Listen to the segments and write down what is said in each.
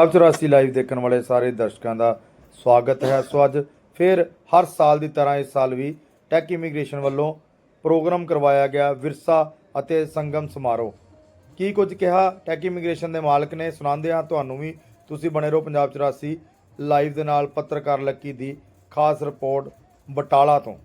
ਆਪ 84 ਲਾਈਵ ਦੇਖਣ ਵਾਲੇ ਸਾਰੇ ਦਰਸ਼ਕਾਂ ਦਾ ਸਵਾਗਤ ਹੈ। ਸੋ ਅੱਜ ਫਿਰ ਹਰ ਸਾਲ ਦੀ ਤਰ੍ਹਾਂ ਇਸ ਸਾਲ ਵੀ ਟੈਕ ਇਮੀਗ੍ਰੇਸ਼ਨ ਵੱਲੋਂ ਪ੍ਰੋਗਰਾਮ ਕਰਵਾਇਆ ਗਿਆ ਵਿਰਸਾ ਅਤੇ ਸੰਗਮ ਸਮਾਰੋਹ। ਕੀ ਕੁਝ ਕਿਹਾ ਟੈਕ ਇਮੀਗ੍ਰੇਸ਼ਨ ਦੇ ਮਾਲਕ ਨੇ ਸੁਣਾਉਂਦੇ ਹਾਂ ਤੁਹਾਨੂੰ ਵੀ। ਤੁਸੀਂ ਬਣੇ ਰਹੋ ਪੰਜਾਬ 84 ਲਾਈਵ ਦੇ ਨਾਲ ਪੱਤਰਕਾਰ ਲੱਕੀ ਦੀ ਖਾਸ ਰਿਪੋਰਟ ਬਟਾਲਾ ਤੋਂ।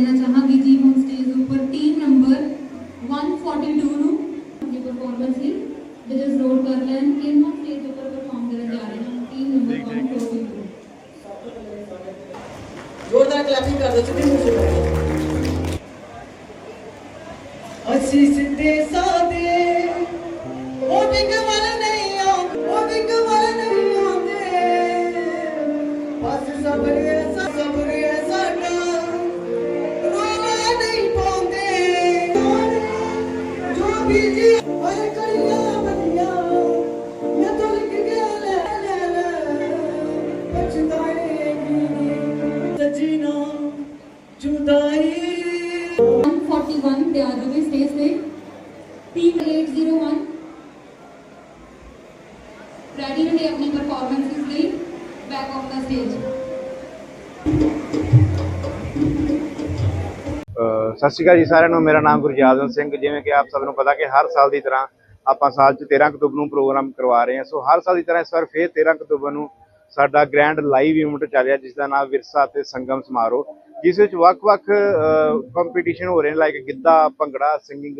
ਦੇਣਾ ਚਾਹਾਂਗੀ ਜੀ ਹੁਣ ਸਟੇਜ ਉੱਪਰ ਟੀਮ ਨੰਬਰ 142 ਨੂੰ ਦੀ ਪਰਫਾਰਮੈਂਸ ਲਈ ਜਜਸ ਰੋਲ ਕਰ ਲੈਣ ਕਿ ਹੁਣ ਸਟੇਜ ਉੱਪਰ ਪਰਫਾਰਮ ਕਰਨ ਜਾ ਰਹੇ ਹਨ ਟੀਮ ਨੰਬਰ 142 ਜ਼ੋਰਦਾਰ ਕਲੈਪਿੰਗ ਕਰ ਦਿਓ ਚੁੱਪੀ ਮੁਸ਼ਕਿਲ ਅਸੀਂ ਸਿੱਧੇ ਸਾਦੇ ਉਹ ਵਿੰਗ ਵਾਲੇ ਨਹੀਂ ਆਉਂਦੇ ਉਹ ਵਿੰਗ ਵਾਲੇ ਨਹੀਂ ਆਉਂਦੇ ਬਸ ਸਬਰੇ ਸਬਰੇ 41 they are always stays there team 801 ready रहे ਸਤਿ ਸ਼੍ਰੀ ਅਕਾਲ ਜੀ ਸਾਰਿਆਂ ਨੂੰ। ਮੇਰਾ ਨਾਮ ਗੁਰਜਾਦਨ ਸਿੰਘ। ਜਿਵੇਂ ਕਿ ਆਪ ਸਭ ਨੂੰ ਪਤਾ ਕਿ ਹਰ ਸਾਲ ਦੀ ਤਰ੍ਹਾਂ ਆਪਾਂ ਸਾਲ 'ਚ 13 ਅਕਤੂਬਰ ਨੂੰ ਪ੍ਰੋਗਰਾਮ ਕਰਵਾ ਰਹੇ ਹਾਂ। ਸੋ ਹਰ ਸਾਲ ਦੀ ਤਰ੍ਹਾਂ ਇਸ ਵਾਰ ਫੇਰ 13 ਅਕਤੂਬਰ ਨੂੰ ਸਾਡਾ ਗ੍ਰੈਂਡ ਲਾਈਵ ਇਵੈਂਟ ਚੱਲ ਰਿਹਾ ਜਿਸ ਦਾ ਨਾਮ ਵਿਰਸਾ ਤੇ ਸੰਗਮ ਸਮਾਰੋਹ, ਜਿਸ ਵਿੱਚ ਵੱਖ-ਵੱਖ ਕੰਪੀਟੀਸ਼ਨ ਹੋ ਰਹੇ ਨੇ ਲਾਈਕ ਗਿੱਧਾ, ਭੰਗੜਾ ਸਿੰਗਿੰਗ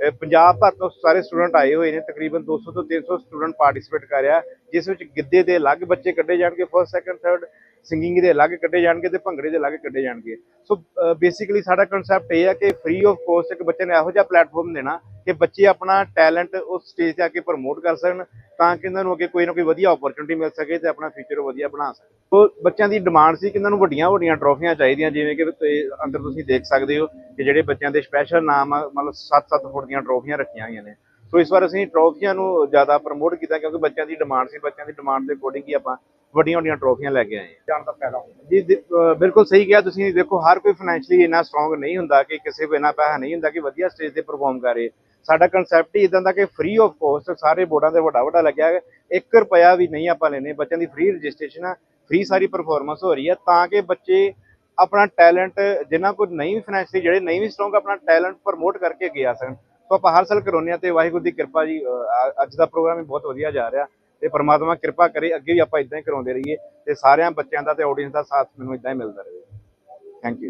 ਪੰਜਾਬ ਭਰ ਤੋਂ ਸਾਰੇ ਸਟੂਡੈਂਟ ਆਏ ਹੋਏ ਨੇ, ਤਕਰੀਬਨ 200 ਤੋਂ 300 ਸਟੂਡੈਂਟ ਪਾਰਟਿਸਿਪੇਟ ਕਰ ਰਿਹਾ। ਜਿਸ ਵਿੱਚ ਗਿੱਧੇ ਦੇ ਅਲੱਗ ਬੱਚੇ ਕੱਢੇ ਜਾਣਗੇ ਫਸਟ ਸੈਕੰਡ ਥਰਡ ਸਿੰਗਿੰਗ ਦੇ ਅਲੱਗ ਕੱਢੇ ਜਾਣਗੇ ਤੇ ਭੰਗੜੇ ਦੇ ਅਲੱਗ ਕੱਢੇ ਜਾਣਗੇ। ਸੋ ਬੇਸਿਕਲੀ ਸਾਡਾ ਕਨਸੈਪਟ ਇਹ ਹੈ ਕਿ ਫ੍ਰੀ ਆਫ ਕੋਸਟ ਇੱਕ ਬੱਚੇ ਨੂੰ ਇਹੋ ਜਿਹਾ ਪਲੇਟਫਾਰਮ ਦੇਣਾ ਕਿ ਬੱਚੇ ਆਪਣਾ ਟੈਲੈਂਟ ਉਸ ਸਟੇਜ ਤੇ ਆ ਕੇ ਪ੍ਰਮੋਟ ਕਰ ਸਕਣ ਤਾਂ ਕਿ ਇਹਨਾਂ ਨੂੰ ਅੱਗੇ ਕੋਈ ਨਾ ਕੋਈ ਵਧੀਆ ਓਪਰਚੁਨਿਟੀ ਮਿਲ ਸਕੇ ਤੇ ਆਪਣਾ ਫਿਊਚਰ ਵਧੀਆ ਬਣਾ ਸਕਣ ਸੋ ਬੱਚਿਆਂ ਦੀ ਡਿਮਾਂਡ ਸੀ ਕਿ ਇਹਨਾਂ ਨੂੰ ਵੱਡੀਆਂ ਵੱਡੀਆਂ ਟਰੋਫੀਆਂ ਚਾਹੀਦੀਆਂ ਜਿਵੇਂ ਕਿ ਅੰਦਰ ਤੁਸੀਂ ਦੇਖ ਸਕਦੇ ਹੋ ਕਿ ਜਿਹੜੇ ਬੱਚਿਆਂ ਦੇ ਸਪੈਸ਼ਲ ਨਾਮ ਮਤਲਬ 7-7 ਫੁੱਟ ਦੀਆਂ ਟਰੋਫੀਆਂ ਰੱਖੀਆਂ ਹੋਈਆਂ ਨੇ। ਸੋ ਇਸ ਵਾਰ ਅਸੀਂ ਟਰੋਫੀਆਂ ਨੂੰ ਜ਼ਿਆਦਾ ਪ੍ਰਮੋਟ ਕੀਤਾ ਕਿਉਂਕਿ ਬੱਚਿਆਂ ਦੀ ਡਿਮਾਂਡ ਸੀ ਬੱਚਿਆਂ ਦੀ ਡਿਮਾਂਡ ਦੇ ਅਕੋਰਡਿੰਗ ਹੀ ਆਪਾਂ ਵੱਡੀਆਂ ਵੱਡੀਆਂ ਟਰੋਫੀਆਂ ਲੈ ਕੇ ਆਏ ਹਾਂ। ਜਾਣ ਦਾ ਫਾਇਦਾ ਜੀ ਦੇ- ਅਹ ਬਿਲਕੁਲ ਸਹੀ ਕਿਹਾ ਤੁਸੀਂ। ਦੇਖੋ ਹਰ ਕੋਈ ਫਾਈਨੈਂਸ਼ਲੀ ਇੰਨਾ ਸਟਰੋਂਗ ਨਹੀਂ ਹੁੰਦਾ ਕਿ ਕਿਸੇ ਇੰਨਾ ਪੈਸਾ ਨਹੀਂ ਹੁੰਦਾ ਕਿ ਵਧੀਆ ਸਟੇਜ ਤੇ ਪਰਫਾਰਮ ਕਰੇ। ਸਾਡਾ ਕਨਸੈਪਟ ਹੀ ਇਦਾਂ ਦਾ ਕਿ ਫ੍ਰੀ ਆਫ ਕੋਸਟ ਸਾਰੇ ਬੋਰਡਾਂ ਤੇ ਵੱਡਾ ਵੱਡਾ ਲੱਗਿਆ ਹੈ। 1 ਰੁਪਿਆ ਵੀ ਨਹੀਂ ਆਪਾਂ ਲੈਨੇ ਬੱਚਿਆਂ ਦੀ ਫ੍ਰੀ ਰਜਿਸਟ੍ਰੇਸ਼ਨ ਆ ਫ੍ਰੀ ਸਾਰੀ ਪਰਫਾਰਮੈਂਸ ਹੋ ਰਹੀ ਹੈ ਤਾਂ ਕਿ ਬੱਚੇ ਆਪਣਾ ਟੈਲੈਂਟ ਜਿਨ੍ਹਾਂ ਕੋਲ ਨਹੀਂ ਫਾਈਨੈਂਸ਼ੀਅਲੀ ਜਿਹੜੇ ਨਹੀਂ ਵੀ ਸਟਰੋਂਗ ਆਪਣਾ ਟੈਲੈਂਟ ਪ੍ਰਮੋਟ ਕਰਕੇ ਅੱਗੇ ਆ ਸਕਣ। ਸੋ ਆਪਾਂ ਹਰ ਸਾਲ ਕਰਾਉਂਦੇ ਹਾਂ ਤੇ ਵਾਹਿਗੁਰੂ ਦੀ ਕਿਰਪਾ ਜੀ ਅੱਜ ਦਾ ਪ੍ਰੋਗਰਾਮ ਵੀ ਬਹੁਤ ਵਧੀਆ ਜਾ ਰਿਹਾ ਤੇ ਪਰਮਾਤਮਾ ਕਿਰਪਾ ਕਰੇ, ਅੱਗੇ ਵੀ ਆਪਾਂ ਇਦਾਂ ਹੀ ਕਰਾਉਂਦੇ ਰਹੀਏ ਤੇ ਸਾਰਿਆਂ ਬੱਚਿਆਂ ਦਾ ਤੇ ਆਡੀਅנס ਦਾ ਸਾਥ ਮੈਨੂੰ ਇਦਾਂ ਹੀ ਮਿਲਦਾ ਰਹੇ। Thank you